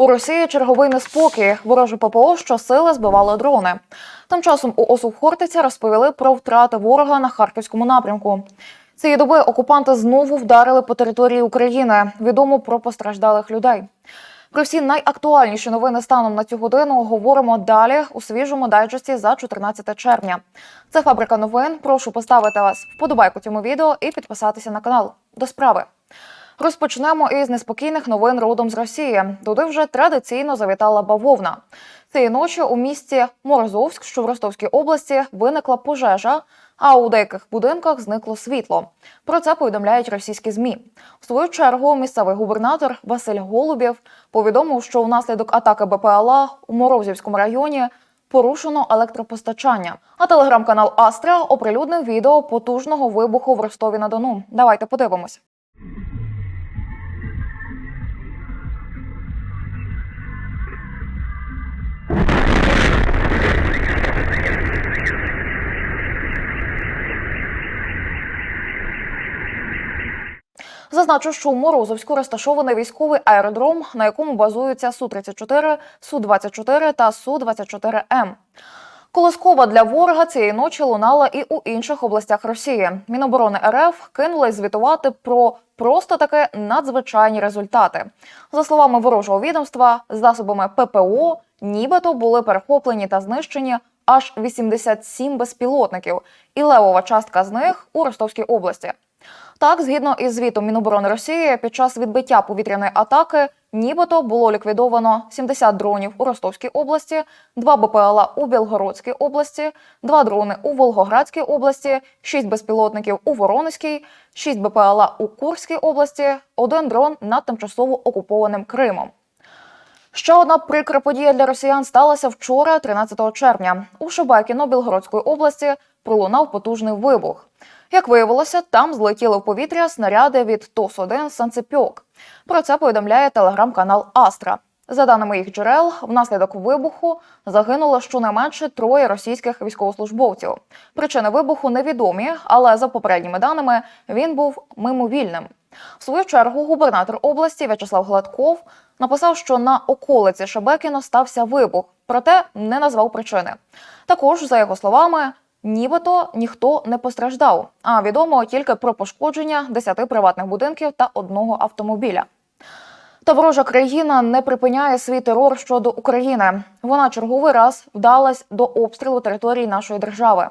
У Росії черговий неспокій. Ворожі ППО щосили збивали дрони. Тим часом у ОСУ Хортиця розповіли про втрати ворога на харківському напрямку. Цієї доби окупанти знову вдарили по території України. Відомо про постраждалих людей. Про всі найактуальніші новини станом на цю годину говоримо далі у свіжому дайджесті за 14 червня. Це фабрика новин. Прошу поставити вас вподобайку цьому відео і підписатися на канал. До справи. Розпочнемо із неспокійних новин родом з Росії. Туди вже традиційно завітала бавовна. Цієї ночі у місті Морозовськ, що в Ростовській області, виникла пожежа, а у деяких будинках зникло світло. Про це повідомляють російські змі. В свою чергу місцевий губернатор Василь Голубєв повідомив, що внаслідок атаки БПЛА у Морозівському районі порушено електропостачання. А телеграм-канал Астра оприлюднив відео потужного вибуху в Ростові на Дону. Давайте подивимось. Зазначу, що у Морозовську розташований військовий аеродром, на якому базуються Су-34, Су-24 та Су-24М. Колоскова для ворога цієї ночі лунала і у інших областях Росії. Міноборони РФ кинули звітувати про просто таке надзвичайні результати. За словами ворожого відомства, засобами ППО нібито були перехоплені та знищені аж 87 безпілотників, і левова частка з них у Ростовській області. Так, згідно із звітом Міноборони Росії, під час відбиття повітряної атаки нібито було ліквідовано 70 дронів у Ростовській області, 2 БПЛА у Білгородській області, 2 дрони у Волгоградській області, 6 безпілотників у Воронезькій, 6 БПЛА у Курській області, 1 дрон над тимчасово окупованим Кримом. Ще одна прикра подія для росіян сталася вчора, 13 червня. У Шебекіно Білгородської області пролунав потужний вибух. Як виявилося, там злетіли в повітря снаряди від ТОС-1 «Санцепьок». Про це повідомляє телеграм-канал Астра. За даними їх джерел, внаслідок вибуху загинуло щонайменше троє російських військовослужбовців. Причини вибуху невідомі, але за попередніми даними він був мимовільним. В свою чергу губернатор області В'ячеслав Гладков написав, що на околиці Шебекіно стався вибух, проте не назвав причини. Також, за його словами, нібито ніхто не постраждав. А відомо тільки про пошкодження 10 приватних будинків та одного автомобіля. Та ворожа країна не припиняє свій терор щодо України. Вона черговий раз вдалась до обстрілу території нашої держави.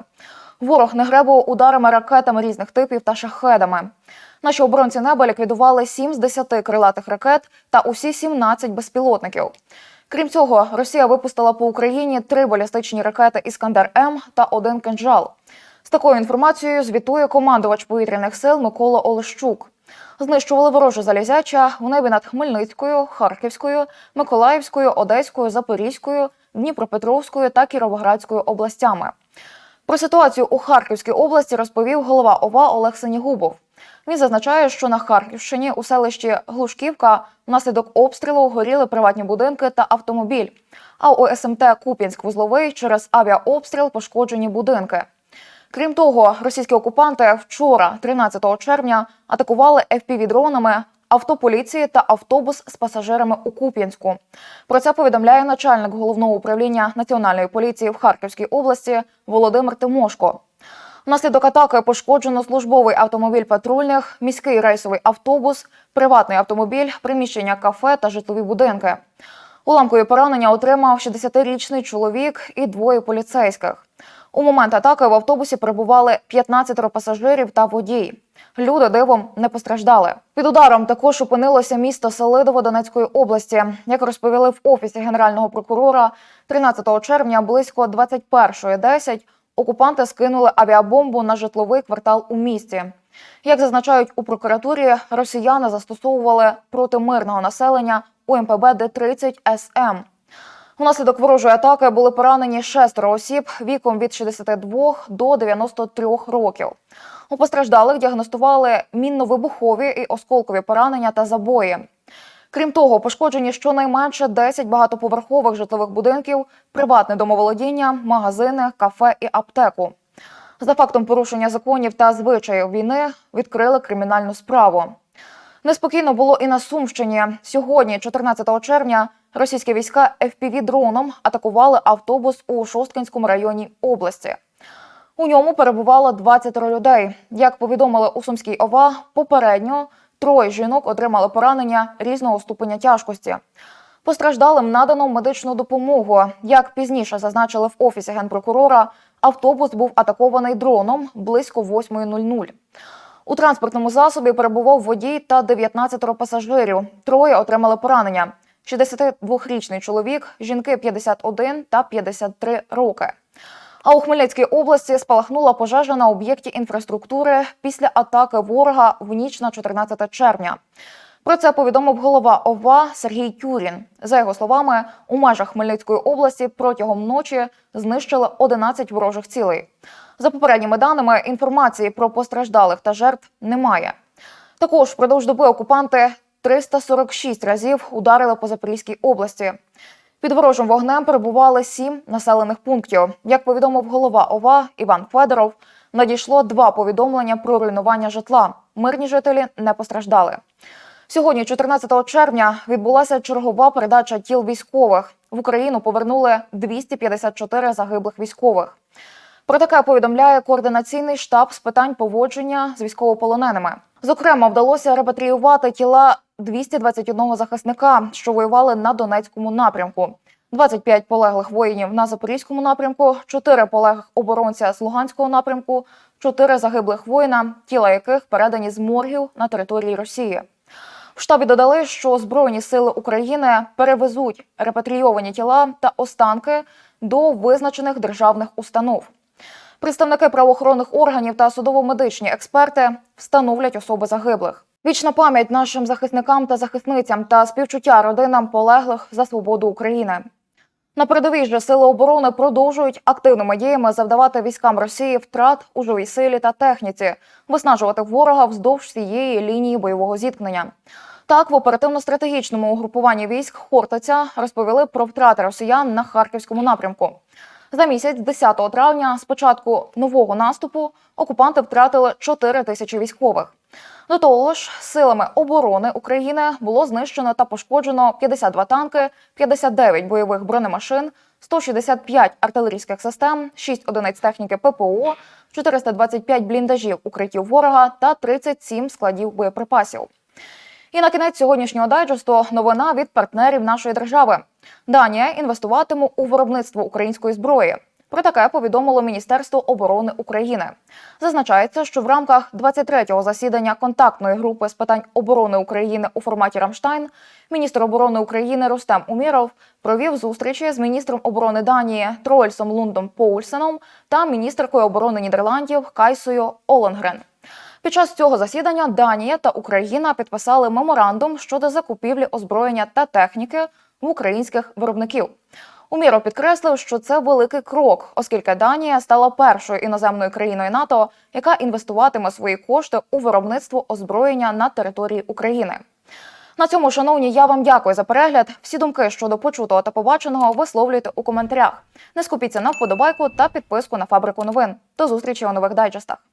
Ворог не гребував ударами ракетами різних типів та шахедами. Наші оборонці неба ліквідували 7 з 10 крилатих ракет та усі 17 безпілотників. Крім цього, Росія випустила по Україні три балістичні ракети Іскандер М та один кинжал. З такою інформацією звітує командувач повітряних сил Микола Олещук. Знищували вороже залізяча в небі над Хмельницькою, Харківською, Миколаївською, Одеською, Запорізькою, Дніпропетровською та Кіровоградською областями. Про ситуацію у Харківській області розповів голова ОВА Олег Сенігубов. Він зазначає, що на Харківщині у селищі Глушківка внаслідок обстрілу горіли приватні будинки та автомобіль. А у СМТ Куп'янськ-Вузловий через авіаобстріл пошкоджені будинки. Крім того, російські окупанти вчора, 13 червня, атакували FPV-дронами авто та автобус з пасажирами у Куп'янську. Про це повідомляє начальник головного управління національної поліції в Харківській області Володимир Тимошко. Внаслідок атаки пошкоджено службовий автомобіль патрульних, міський рейсовий автобус, приватний автомобіль, приміщення кафе та житлові будинки. Уламкові поранення отримав 60-річний чоловік і двоє поліцейських. У момент атаки в автобусі перебували 15 пасажирів та водій. Люди дивом не постраждали. Під ударом також опинилося місто Селидово Донецької області. Як розповіли в офісі генерального прокурора, 13 червня близько 21.10 окупанти скинули авіабомбу на житловий квартал у місті. Як зазначають у прокуратурі, росіяни застосовували проти мирного населення УМПБ Д-30 СМ. Унаслідок ворожої атаки були поранені шестеро осіб віком від 62 до 93 років. У постраждалих діагностували мінно-вибухові і осколкові поранення та забої. Крім того, пошкоджені щонайменше 10 багатоповерхових житлових будинків, приватне домоволодіння, магазини, кафе і аптеку. За фактом порушення законів та звичаїв війни відкрили кримінальну справу. Неспокійно було і на Сумщині. Сьогодні, 14 червня, російські війська FPV-дроном атакували автобус у Шосткинському районі області. У ньому перебувало 20 людей. Як повідомили у Сумській ОВА, попередньо троє жінок отримали поранення різного ступеня тяжкості. Постраждалим надано медичну допомогу. Як пізніше зазначили в офісі генпрокурора, автобус був атакований дроном близько 8.00. У транспортному засобі перебував водій та 19 пасажирів. Троє отримали поранення: 62-річний чоловік, жінки 51 та 53 роки. А у Хмельницькій області спалахнула пожежа на об'єкті інфраструктури після атаки ворога в ніч на 14 червня. Про це повідомив голова ОВА Сергій Тюрін. За його словами, у межах Хмельницької області протягом ночі знищили 11 ворожих цілей. За попередніми даними, інформації про постраждалих та жертв немає. Також впродовж доби окупанти 346 разів ударили по Запорізькій області. Під ворожим вогнем перебували сім населених пунктів. Як повідомив голова ОВА Іван Федоров, надійшло два повідомлення про руйнування житла. Мирні жителі не постраждали. Сьогодні, 14 червня, відбулася чергова передача тіл військових. В Україну повернули 254 загиблих військових. Про таке повідомляє координаційний штаб з питань поводження з військовополоненими. Зокрема, вдалося репатріювати тіла 221 захисника, що воювали на Донецькому напрямку. 25 полеглих воїнів на Запорізькому напрямку, 4 полеглих оборонця з Луганського напрямку, 4 загиблих воїна, тіла яких передані з моргів на території Росії. В штабі додали, що Збройні сили України перевезуть репатрійовані тіла та останки до визначених державних установ. Представники правоохоронних органів та судово-медичні експерти встановлять особи загиблих. Вічна пам'ять нашим захисникам та захисницям та співчуття родинам полеглих за свободу України. На передовій же сили оборони продовжують активними діями завдавати військам Росії втрат у живій силі та техніці, виснажувати ворога вздовж всієї лінії бойового зіткнення. Так, в оперативно-стратегічному угрупуванні військ Хортиця розповіли про втрати росіян на харківському напрямку. За місяць, 10 травня, з початку нового наступу, окупанти втратили 4 тисячі військових. До того ж, силами оборони України було знищено та пошкоджено 52 танки, 59 бойових бронемашин, 165 артилерійських систем, 6 одиниць техніки ППО, 425 бліндажів укриттів ворога та 37 складів боєприпасів. І на кінець сьогоднішнього дайджесту новина від партнерів нашої держави. Данія інвестуватиме у виробництво української зброї. Про таке повідомило Міністерство оборони України. Зазначається, що в рамках 23-го засідання контактної групи з питань оборони України у форматі Рамштайн міністр оборони України Рустем Уміров провів зустрічі з міністром оборони Данії Троельсом Лундом Поульсеном та міністеркою оборони Нідерландів Кайсою Оленгрен. Під час цього засідання Данія та Україна підписали меморандум щодо закупівлі озброєння та техніки в українських виробників. Уміро підкреслив, що це великий крок, оскільки Данія стала першою іноземною країною НАТО, яка інвестуватиме свої кошти у виробництво озброєння на території України. На цьому, шановні, я вам дякую за перегляд. Всі думки щодо почутого та побаченого висловлюйте у коментарях. Не скупіться на вподобайку та підписку на фабрику новин. До зустрічі у нових дайджестах.